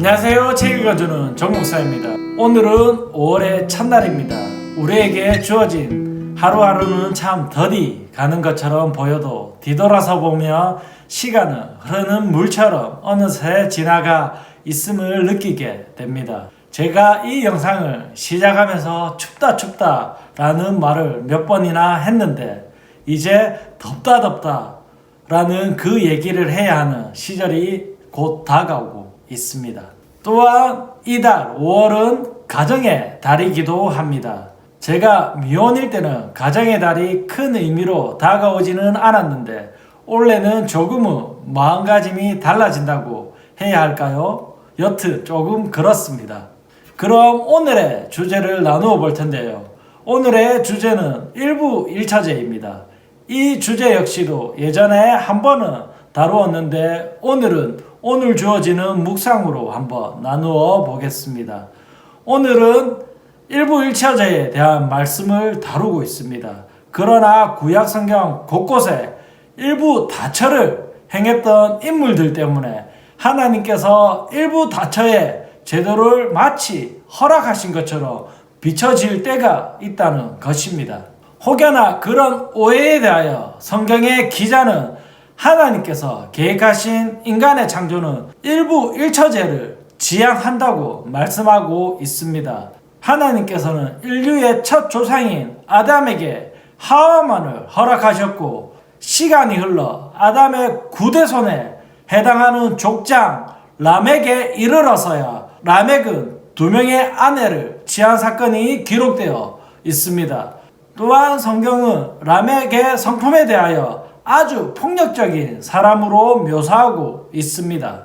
안녕하세요. 책 읽어주는 정목사입니다. 오늘은 5월의 첫날입니다. 우리에게 주어진 하루하루는 참 더디 가는 것처럼 보여도 뒤돌아서 보면 시간은 흐르는 물처럼 어느새 지나가 있음을 느끼게 됩니다. 제가 이 영상을 시작하면서 춥다 춥다 라는 말을 몇 번이나 했는데 이제 덥다 덥다 라는 그 얘기를 해야 하는 시절이 곧 다가오고 있습니다. 또한 이달 5월은 가정의 달이기도 합니다. 제가 미혼일 때는 가정의 달이 큰 의미로 다가오지는 않았는데 올해는 조금은 마음가짐이 달라진다고 해야 할까요? 여튼 조금 그렇습니다. 그럼 오늘의 주제를 나누어 볼 텐데요. 오늘의 주제는 일부 1차제입니다. 이 주제 역시도 예전에 한 번은 다루었는데 오늘은 오늘 주어지는 묵상으로 한번 나누어 보겠습니다. 오늘은 일부 1차제에 대한 말씀을 다루고 있습니다. 그러나 구약 성경 곳곳에 일부 다처를 행했던 인물들 때문에 하나님께서 일부 다처의 제도를 마치 허락하신 것처럼 비춰질 때가 있다는 것입니다. 혹여나 그런 오해에 대하여 성경의 기자는 하나님께서 계획하신 인간의 창조는 일부 일처제를 지향한다고 말씀하고 있습니다. 하나님께서는 인류의 첫 조상인 아담에게 하와만을 허락하셨고 시간이 흘러 아담의 구대손에 해당하는 족장 라멕에 이르러서야 라멕은 두 명의 아내를 취한 사건이 기록되어 있습니다. 또한 성경은 라멕의 성품에 대하여 아주 폭력적인 사람으로 묘사하고 있습니다.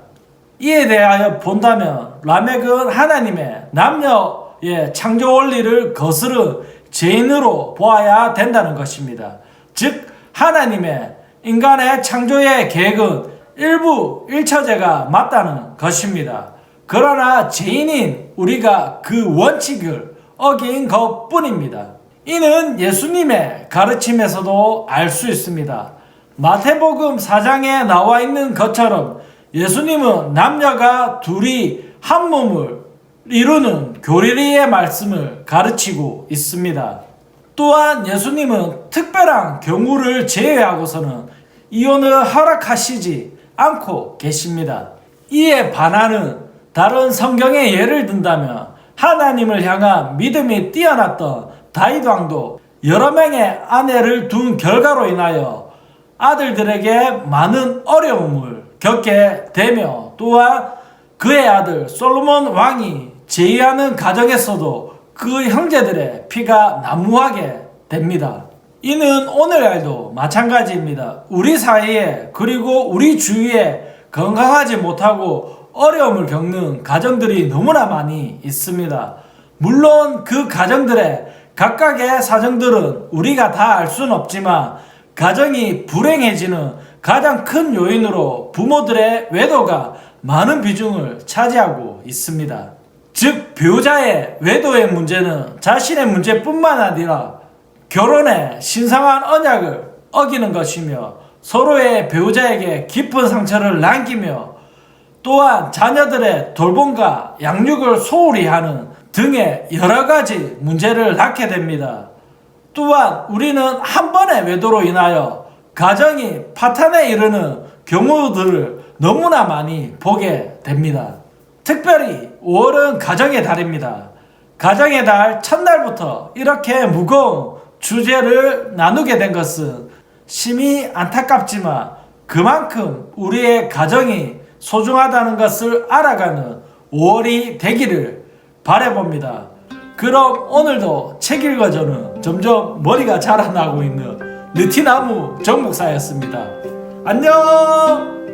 이에 대하여 본다면 라멕은 하나님의 남녀의 창조 원리를 거스른 죄인으로 보아야 된다는 것입니다. 즉 하나님의 인간의 창조의 계획은 일부 일처제가 맞다는 것입니다. 그러나 죄인인 우리가 그 원칙을 어긴 것 뿐입니다. 이는 예수님의 가르침에서도 알 수 있습니다. 마태복음 4장에 나와 있는 것처럼 예수님은 남녀가 둘이 한 몸을 이루는 교리의 말씀을 가르치고 있습니다. 또한 예수님은 특별한 경우를 제외하고서는 이혼을 허락하시지 않고 계십니다. 이에 반하는 다른 성경의 예를 든다면 하나님을 향한 믿음이 뛰어났던 다윗 왕도 여러 명의 아내를 둔 결과로 인하여 아들들에게 많은 어려움을 겪게 되며 또한 그의 아들 솔로몬 왕이 제의하는 가정에서도 그 형제들의 피가 난무하게 됩니다. 이는 오늘날도 마찬가지입니다. 우리 사이에 그리고 우리 주위에 건강하지 못하고 어려움을 겪는 가정들이 너무나 많이 있습니다. 물론 그 가정들의 각각의 사정들은 우리가 다 알 수는 없지만 가정이 불행해지는 가장 큰 요인으로 부모들의 외도가 많은 비중을 차지하고 있습니다. 즉, 배우자의 외도의 문제는 자신의 문제뿐만 아니라 결혼의 신성한 언약을 어기는 것이며 서로의 배우자에게 깊은 상처를 남기며 또한 자녀들의 돌봄과 양육을 소홀히 하는 등의 여러 가지 문제를 낳게 됩니다. 또한 우리는 한 번의 외도로 인하여 가정이 파탄에 이르는 경우들을 너무나 많이 보게 됩니다. 특별히 5월은 가정의 달입니다. 가정의 달 첫날부터 이렇게 무거운 주제를 나누게 된 것은 심히 안타깝지만 그만큼 우리의 가정이 소중하다는 것을 알아가는 5월이 되기를 바라봅니다. 그럼 오늘도 책 읽어줘는 점점 머리가 자라나고 있는 느티나무 정목사였습니다. 안녕!